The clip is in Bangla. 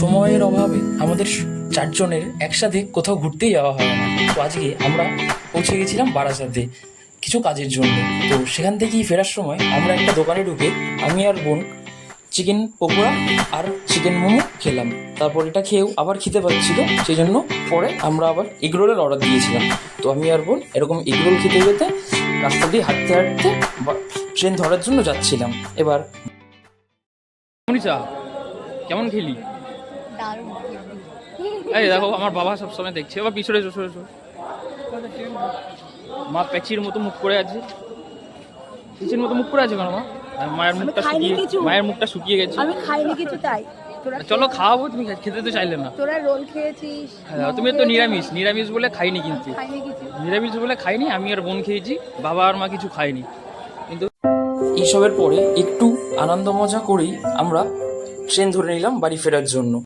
সময়ের অভাবে আমাদের চারজনের একসাথে কোথাও ঘুরতেই যাওয়া হয় না। তো আজকে আমরা পৌঁছে গেছিলাম বারাসাতে কিছু কাজের জন্য। তো সেখান থেকেই ফেরার সময় আমরা একটা দোকানে ঢুকে আমি আর বোন চিকেন পকোড়া আর চিকেন মোমো খেলাম। তারপর এটা খেয়েও আবার খেতে পাচ্ছিল সেই জন্য পরে আমরা আবার এগরোলের অর্ডার দিয়েছিলাম। তো আমি আর বোন এরকম এগরোল খেতে খেতে রাস্তা দিয়ে হাঁটতে হাঁটতে ট্রেন ধরার জন্য যাচ্ছিলাম। এবার কেমন খেলি? এই দেখো আমার বাবা সবসময় দেখছে। এবার পিছনে এসো, এসো। মা পেচির মতো মুখ করে আছে। পেচির মতো মুখ করে আছে কেন মা? মায়ের মুখটা শুকিয়ে। মায়ের মুখটা শুকিয়ে গেছে। আমি খাইনি কিছু তাই। চলো খাওয়াবো তুমি খেতে তো চাইলে না। তোরা রোল খেয়েছিস হ্যাঁ, তুমি তো নিরামিষ। নিরামিষ বলে খাইনি কিন্তু। নিরামিষ বলে খাইনি আমি আর বোন খেয়েছি। বাবা আর মা কিছু খায়নি। কিন্তু এইসবের পরে একটু আনন্দ মজা করেই আমরা ট্রেন ধরে নিলাম বাড়ি ফেরার জন্য।